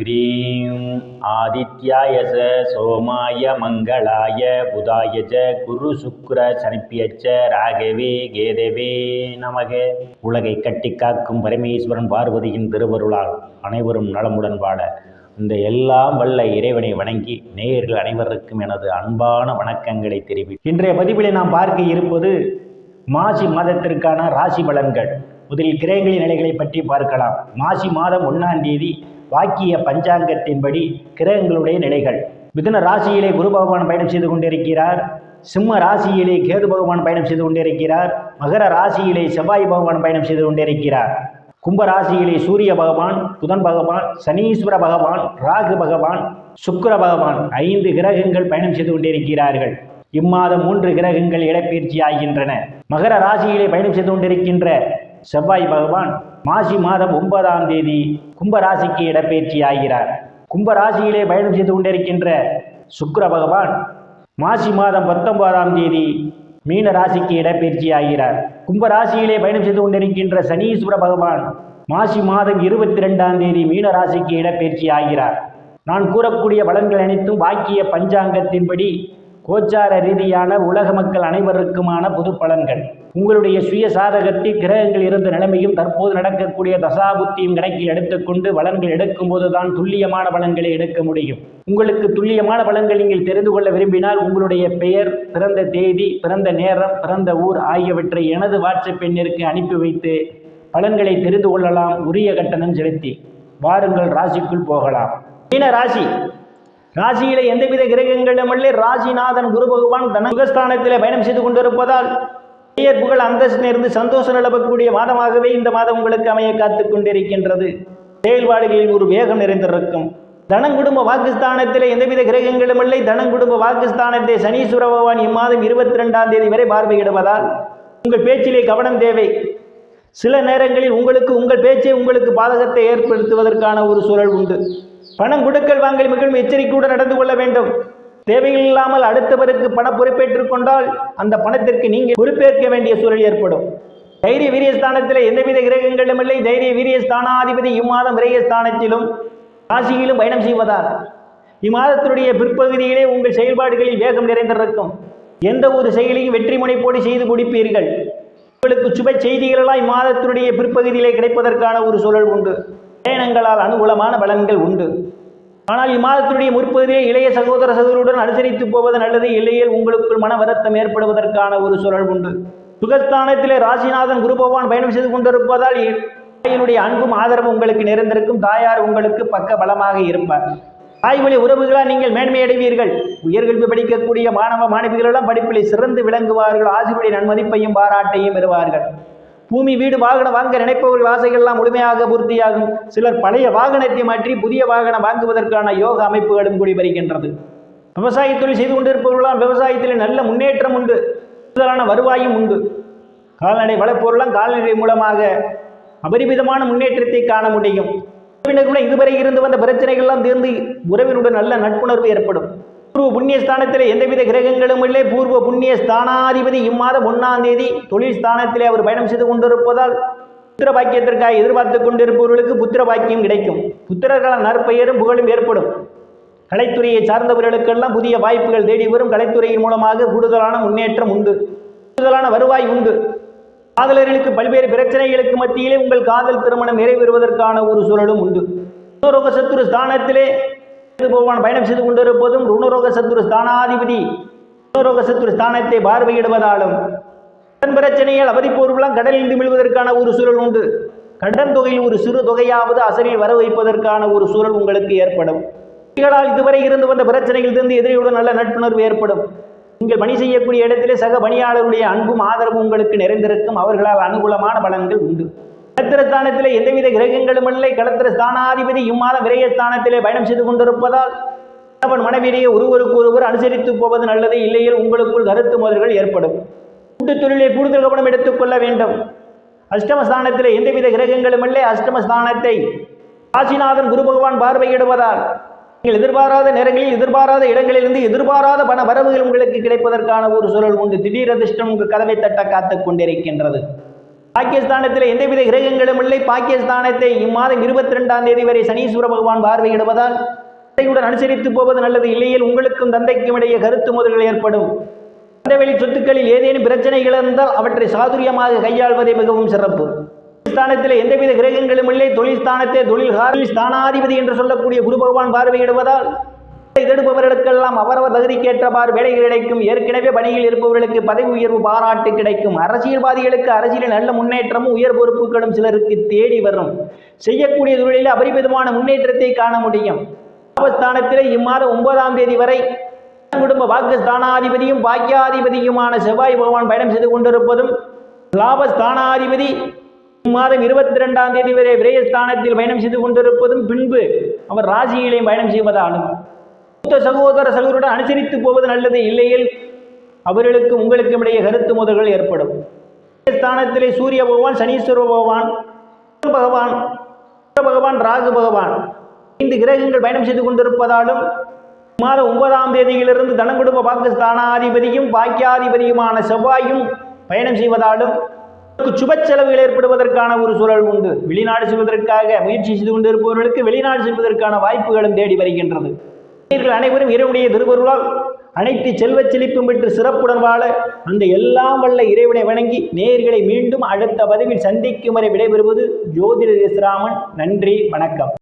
Cream ஆதித்யாய ச சோமாய மங்களாய புதாய ச குரு சுக்ர சனிப்பியச்ச ராகவே கேதவே நமக. உலகை கட்டி காக்கும் பரமேஸ்வரன் பார்வதியின் திருவருளால் அனைவரும் நலமுடன் வாழ. இந்த எல்லாம் வல்ல இறைவனை வணங்கி நேயர்கள் அனைவருக்கும் எனது அன்பான வணக்கங்களை தெரிவி இன்றைய பதிவிலே நாம் பார்க்க இருப்பது மாசி மாதத்திற்கான ராசி பலன்கள். முதலில் கிரகங்களின் நிலைகளை பற்றி பார்க்கலாம். மாசி மாதம் ஒன்றாம் தேதி வாக்கிய பஞ்சாங்கத்தின்படி கிரகங்களுடைய நிலைகள். மிதுன ராசியிலே குரு பகவான் பயணம் செய்து கொண்டிருக்கிறார். சிம்ம ராசியிலே கேது பகவான் பயணம் செய்து கொண்டிருக்கிறார். மகர ராசியிலே செவ்வாய் பகவான் பயணம் செய்து கொண்டிருக்கிறார். கும்ப ராசியிலே சூரிய பகவான் புதன் பகவான் சனீஸ்வர பகவான் ராகு பகவான் சுக்கர பகவான் ஐந்து கிரகங்கள் பயணம் செய்து கொண்டிருக்கிறார்கள். இம்மாதம் மூன்று கிரகங்கள் இடப்பெயர்ச்சி ஆகின்றன. மகர ராசியிலே பயணம் செய்து கொண்டிருக்கின்ற செவ்வாய் பகவான் மாசி மாதம் ஒன்பதாம் தேதி கும்பராசிக்கு இடப்பெயர்ச்சி ஆகிறார். கும்பராசியிலே பயணம் செய்து கொண்டிருக்கின்ற சுக்கர பகவான் மாசி மாதம் பத்தொன்பதாம் தேதி மீன ராசிக்கு இடப்பெயர்ச்சி ஆகிறார். கும்பராசியிலே பயணம் செய்து கொண்டிருக்கின்ற சனீஸ்வர பகவான் மாசி மாதம் இருபத்தி ரெண்டாம் தேதி மீன ராசிக்கு இடப்பெயர்ச்சி ஆகிறார். நான் கூறக்கூடிய பலன்கள் அனைத்தும் வாக்கிய பஞ்சாங்கத்தின்படி கோச்சார ரீதியான உலக மக்கள் அனைவருக்குமான பொது பலன்கள் உங்களுடைய சுய சாதகத்தை கிரகங்கள் இருந்த நிலைமையும் தற்போது நடக்கக்கூடிய தசாபுத்தியும் கணக்கில் எடுத்துக்கொண்டு பலன்கள் எடுக்கும்போது தான் துல்லியமான பலன்களை எடுக்க முடியும். உங்களுக்கு துல்லியமான பலன்கள் நீங்கள் தெரிந்து கொள்ள விரும்பினால் உங்களுடைய பெயர் பிறந்த தேதி பிறந்த நேரம் பிறந்த ஊர் ஆகியவற்றை எனது வாட்ஸ்அப் எண்ணிற்கு அனுப்பி வைத்து பலன்களை தெரிந்து கொள்ளலாம். உரிய கட்டணம் செலுத்தி வாருங்கள் ராசிக்குள் போகலாம். மீன ராசி. ராசியிலே எந்தவித கிரகங்களும் இல்லை. ராசிநாதன் குரு பகவான் தன சுகஸ்தானத்திலே பயணம் செய்து கொண்டிருப்பதால் பெயர் புகழ் அந்தஸ்திலிருந்து சந்தோஷம் நிலவக்கூடிய மாதமாகவே இந்த மாதம் உங்களுக்கு அமைய காத்து கொண்டிருக்கின்றது. செயல்பாடுகளில் ஒரு வேகம் நிறைந்திருக்கும். தனங்குடும்ப வாக்குஸ்தானத்தில் எந்தவித கிரகங்களும் இல்லை. தனங்குடும்ப வாக்குஸ்தானத்தை சனீஸ்வர பகவான் இம்மாதம் இருபத்தி ரெண்டாம் தேதி வரை பார்வையிடுவதால் உங்கள் பேச்சிலே கவனம் தேவை. சில நேரங்களில் உங்களுக்கு உங்கள் பேச்சே உங்களுக்கு பாதகத்தை ஏற்படுத்துவதற்கான ஒரு சூழல் உண்டு. பணம் கொடுக்கல் வாங்கல் மிகவும் எச்சரிக்கையுடன் நடந்து கொள்ள வேண்டும். தேவையில்லாமல் அடுத்தவருக்கு பண பொறுப்பேற்றுக் கொண்டால் அந்த பணத்திற்கு நீங்கள் பொறுப்பேற்க வேண்டிய சூழல் ஏற்படும். தைரிய வீரியஸ்தானத்தில் எந்தவித கிரகங்களும் இல்லை. தைரிய வீரியஸ்தானாதிபதி இம்மாதம் விரயஸ்தானத்திலும் ராசியிலும் பயணம் செய்வதால். இம்மாதத்தினுடைய பிற்பகுதியிலே உங்கள் செயல்பாடுகளில் வேகம் நிறைந்திருக்கும். எந்த ஒரு செயலையும் வெற்றி முனைப்போடு செய்து முடிப்பீர்கள். உங்களுக்கு சுப செய்திகளெல்லாம் இம்மாதத்தினுடைய பிற்பகுதியிலே கிடைப்பதற்கான ஒரு சூழல் உண்டு. பயணங்களால் அனுகூலமான பலன்கள் உண்டு. ஆனால் இம்மாதத்தினுடைய முற்பகுதியிலே இளைய சகோதர சகோதரருடன் அனுசரித்து போவது நல்லது இல்லையில் உங்களுக்குள் மன வருத்தம் ஏற்படுவதற்கான ஒரு சூழல் உண்டு. சுகஸ்தானத்திலே ராசிநாதன் குரு பகவான் பயணம் செய்து கொண்டிருப்பதால் தாயினுடைய அன்பும் ஆதரவும் உங்களுக்கு நிறைந்திருக்கும். தாயார் உங்களுக்கு பக்க பலமாக இருப்பார். தாய்மொழி உறவுகளால் நீங்கள் மேன்மையடைவீர்கள் உயர்கல்வி படிக்கக்கூடிய மாணவ மாணவிகளெல்லாம் படிப்பில் சிறந்து விளங்குவார்கள். ஆசிரியருடைய நன்மதிப்பையும் பாராட்டையும் பெறுவார்கள். பூமி வீடு வாகனம் வாங்க நினைப்பவர்கள் ஆசைகள்லாம் முழுமையாக பூர்த்தியாகும். சிலர் பழைய வாகனத்தை மாற்றி புதிய வாகனம் வாங்குவதற்கான யோக அமைப்புகளும் கூடி வருகின்றது. விவசாய தொழில் செய்து கொண்டிருப்பவர்களாம் விவசாயத்தில் நல்ல முன்னேற்றம் உண்டு. கூடுதலான வருவாயும் உண்டு. கால்நடை வளர்ப்பவர்களாம் கால்நடை மூலமாக அபரிமிதமான முன்னேற்றத்தை காண முடியும். உறவினர்களுடன் இதுவரை இருந்து வந்த பிரச்சனைகள்லாம் தீர்ந்து உறவினுடன் நல்ல நட்புணர்வு ஏற்படும். பூர்வ புண்ணியஸ்தானத்தில் எந்தவித கிரகங்களும் இல்லை. பூர்வ புண்ணிய ஸ்தானாதிபதி இம்மாதம் ஒன்றாம் தேதி தொழில் ஸ்தானத்திலே அவர் பயணம் செய்து கொண்டிருப்பதால் புத்திர பாக்கியத்திற்காக எதிர்பார்த்து கொண்டிருப்பவர்களுக்கு புத்திர பாக்கியம் கிடைக்கும். புத்திரர்களால் நற்பெயரும் புகழும் ஏற்படும். கலைத்துறையை சார்ந்தவர்களுக்கெல்லாம் புதிய வாய்ப்புகள் தேடி வரும். கலைத்துறையின் மூலமாக கூடுதலான முன்னேற்றம் உண்டு. கூடுதலான வருவாய் உண்டு. காதலர்களுக்கு பல்வேறு பிரச்சனைகளுக்கு மத்தியிலே உங்கள் காதல் திருமணம் நிறைவேறுவதற்கான ஒரு சூழலும் உண்டு. சத்துரு ஸ்தானத்திலே பகவான் பயணம் செய்து கொண்டிருப்பதும் ருணரோக சத்துரு ஸ்தானாதிபதி. ருணரோக சத்துரு ஸ்தானத்தை பார்வையிடுவதாலும் கடன் பிரச்சனையால் அவதிப்போர்களாம் கடலில் மிழ்வதற்கான ஒரு சூழல் உண்டு. கடன் தொகையில் ஒரு சிறு தொகையாவது அசலில் வர வைப்பதற்கான ஒரு சூழல் உங்களுக்கு ஏற்படும். இவர்களால் இதுவரை இருந்து வந்த பிரச்சனைகளிலிருந்து எதிரியுடன் நல்ல நட்புணர்வு ஏற்படும். நீங்கள் பணி செய்யக்கூடிய இடத்திலே சக பணியாளருடைய அன்பும் ஆதரவும் உங்களுக்கு நிறைந்திருக்கும். அவர்களால் அனுகூலமான பலன்கள் உண்டு. களத்திரஸ்தானத்திலே எந்தவித கிரகங்களும் இல்லை. களத்திர ஸ்தானாதிபதி இம்மாதம் விரயஸ்தானத்திலே பயணம் செய்து கொண்டிருப்பதால் கணவன் மனைவியிடையே ஒருவருக்கு ஒருவர் அனுசரித்து போவது நல்லது இல்லையில் உங்களுக்குள் கருத்து மோதல்கள் ஏற்படும். கூட்டுத் தொழிலை கூடுதல் கவனம் எடுத்துக்கொள்ள வேண்டும். அஷ்டமஸ்தானத்திலே எந்தவித கிரகங்களும் இல்லை. அஷ்டமஸ்தானத்தை காசிநாதன் குரு பகவான் பார்வையிடுவதால் நீங்கள் எதிர்பாராத நேரங்களில் எதிர்பாராத இடங்களிலிருந்து எதிர்பாராத பண வரவுகள் உங்களுக்கு கிடைப்பதற்கான ஒரு சூழல் உண்டு. திடீர் அதிர்ஷ்டம் உங்கள் கதவை தட்ட காத்துக் கொண்டிருக்கின்றது. பாகிஸ்தானத்தில் எந்தவித கிரகங்களும் இல்லை. பாகிஸ்தானத்தை இம்மாதம் இருபத்தி ரெண்டாம் தேதி வரை சனீஸ்வர பகவான் பார்வையிடுவதால் தந்தையுடன் அனுசரித்து போவது நல்லது. இல்லையில் உங்களுக்கும் தந்தைக்கும் இடையே கருத்து மோதல்கள் ஏற்படும். தந்தைவெளி சொத்துக்களில் ஏதேனும் பிரச்சனைகள் இருந்தால் அவற்றை சாதுரியமாக கையாள்வதே மிகவும் சிறப்பு. ஸ்தானத்தில் எந்தவித கிரகங்களும் இல்லை. தொழில் ஸ்தானத்தை தொழில் ஸ்தானாதிபதி என்று சொல்லக்கூடிய குரு பகவான் பார்வையிடுவதால் தேடுபவர்களுக்கெல்லாம் அவரவர் தகுதிக்கேற்றவாறு வேலைகள் கிடைக்கும். ஏற்கனவே பணியில் இருப்பவர்களுக்கு பதவி உயர்வு பாராட்டு கிடைக்கும். அரசியல்வாதிகளுக்கு அரசியலில் நல்ல முன்னேற்றமும் உயர் பொறுப்புகளும் சிலருக்கு தேடி வரும். செய்யக்கூடிய தொழிலில் அபரிமிதமான முன்னேற்றத்தை காண முடியும். லாபஸ்தானத்திலே இம்மாதம் ஒன்பதாம் தேதி வரை குடும்ப பாகிஸ்தானாதிபதியும் பாக்கியாதிபதியுமான செவ்வாய் பகவான் பயணம் செய்து கொண்டிருப்பதும் லாபஸ்தானாதிபதி இம்மாதம் இருபத்தி ரெண்டாம் தேதி வரை விரயஸ்தானத்தில் பயணம் செய்து கொண்டிருப்பதும் பின்பு அவர் ராசியிலே பயணம் செய்வதாலும். மூத்த சகோதர சகோதரருடன் அனுசரித்து போவது நல்லது இல்லையில் அவர்களுக்கு உங்களுக்கும் இடையே கருத்து மோதல்கள் ஏற்படும். ஸ்தானத்திலே சூரிய பகவான் சனீஸ்வர பகவான் பகவான் பகவான் ராகு பகவான் ஐந்து கிரகங்கள் பயணம் செய்து கொண்டிருப்பதாலும் மாதம் ஒன்பதாம் தேதியிலிருந்து தனங்குடும்ப பாகிஸ்தானாதிபதியும் பாக்கியாதிபதியுமான செவ்வாயும் பயணம் செய்வதாலும் சுப செலவுகள் ஏற்படுவதற்கான ஒரு சூழல் உண்டு. வெளிநாடு செல்வதற்காக முயற்சி செய்து கொண்டிருப்பவர்களுக்கு வெளிநாடு செல்வதற்கான வாய்ப்புகளும் தேடி வருகின்றது. இவர்கள் அனைவரும் இறைவனுடைய திருவருளால் அனைத்து செல்வச் செழிப்பும் பெற்று சிறப்புடன் வாழ அந்த எல்லாம் வல்ல இறைவனை வணங்கி நேர்களை மீண்டும் அடுத்த பதிவில் சந்திக்கும் வரை விடைபெறுவது ஜோதிட நன்றி வணக்கம்.